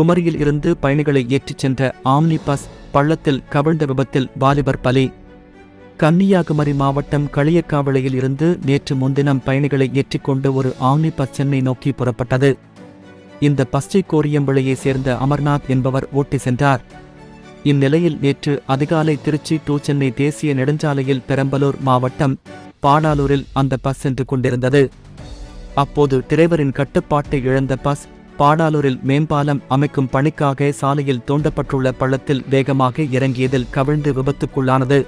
குமரியில் இருந்து பயணிகளை ஏற்றிச் சென்ற ஆம்னி பஸ் பள்ளத்தில் கவிழ்ந்த விபத்தில் வாலிபர் பலி. கன்னியாகுமரி மாவட்டம் களியக்காவலையில் இருந்து நேற்று முன்தினம் பயணிகளை ஏற்றிக்கொண்டு ஒரு ஆம்னி பஸ் சென்னை நோக்கி புறப்பட்டது. இந்த பஸ்டை கோரியம்பளையைச் சேர்ந்த அமர்நாத் என்பவர் ஓட்டி சென்றார். இந்நிலையில் நேற்று அதிகாலை திருச்சி டு சென்னை தேசிய நெடுஞ்சாலையில் பெரம்பலூர் மாவட்டம் பாடாலூரில் அந்த பஸ் சென்று கொண்டிருந்தது. அப்போது டிரைவரின் கட்டுப்பாட்டை இழந்த பஸ் பாடாலூரில் மேம்பாலம் அமைக்கும் பணிக்காக சாலையில் தோண்டப்பட்டுள்ள பள்ளத்தில் வேகமாக இறங்கியதில் கவிழ்ந்து விபத்துக்குள்ளானது.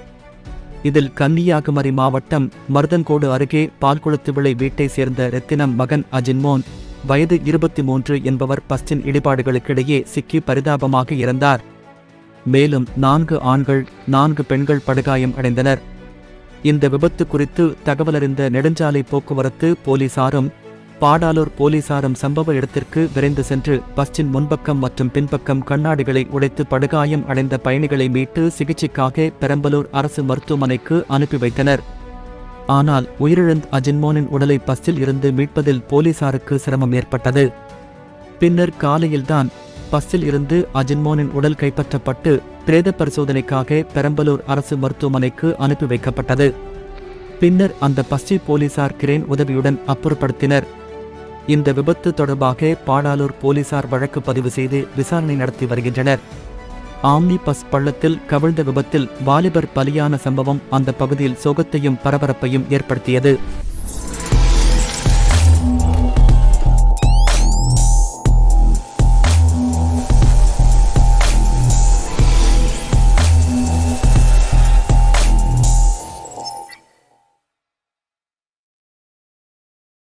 இதில் கன்னியாகுமரி மாவட்டம் மருதன்கோடு அருகே பால்குளத்து விளை வீட்டைச் சேர்ந்த ரத்தினம் மகன் அஜின்மோன் வயது இருபத்தி மூன்று என்பவர் பஸ்டின் இடிபாடுகளுக்கிடையே சிக்கி பரிதாபமாக இறந்தார். மேலும் நான்கு ஆண்கள் நான்கு பெண்கள் படுகாயம் அடைந்தனர். இந்த விபத்து குறித்து தகவலறிந்த நெடுஞ்சாலை போக்குவரத்து போலீசாரும் பாடாலூர் போலீசாரும் சம்பவ இடத்திற்கு விரைந்து சென்று பஸ்ஸின் முன்பக்கம் மற்றும் பின்பக்கம் கண்ணாடிகளை உடைத்து படுகாயம் அடைந்த பயணிகளை மீட்டு சிகிச்சைக்காக பெரம்பலூர் அரசு மருத்துவமனைக்கு அனுப்பி வைத்தனர். ஆனால் உயிரிழந்த அஜின்மோனின் உடலை பஸ்ஸில் இருந்து மீட்பதில் போலீசாருக்கு சிரமம் ஏற்பட்டது. பின்னர் காலையில்தான் பஸ்ஸில் இருந்து அஜின்மோனின் உடல் கைப்பற்றப்பட்டு பிரேத பரிசோதனைக்காக பெரம்பலூர் அரசு மருத்துவமனைக்கு அனுப்பி வைக்கப்பட்டது. பின்னர் அந்த பஸ்ஸை போலீசார் கிரேன் உதவியுடன் அப்புறப்படுத்தினர். இந்த விபத்து தொடர்பாக பாடாலூர் போலீசார் வழக்கு பதிவு செய்து விசாரணை நடத்தி வருகின்றனர். ஆம்னி பஸ் பள்ளத்தில் கவிழ்ந்த விபத்தில் வாலிபர் பலியான சம்பவம் அந்த பகுதியில் சோகத்தையும் பரபரப்பையும் ஏற்படுத்தியது.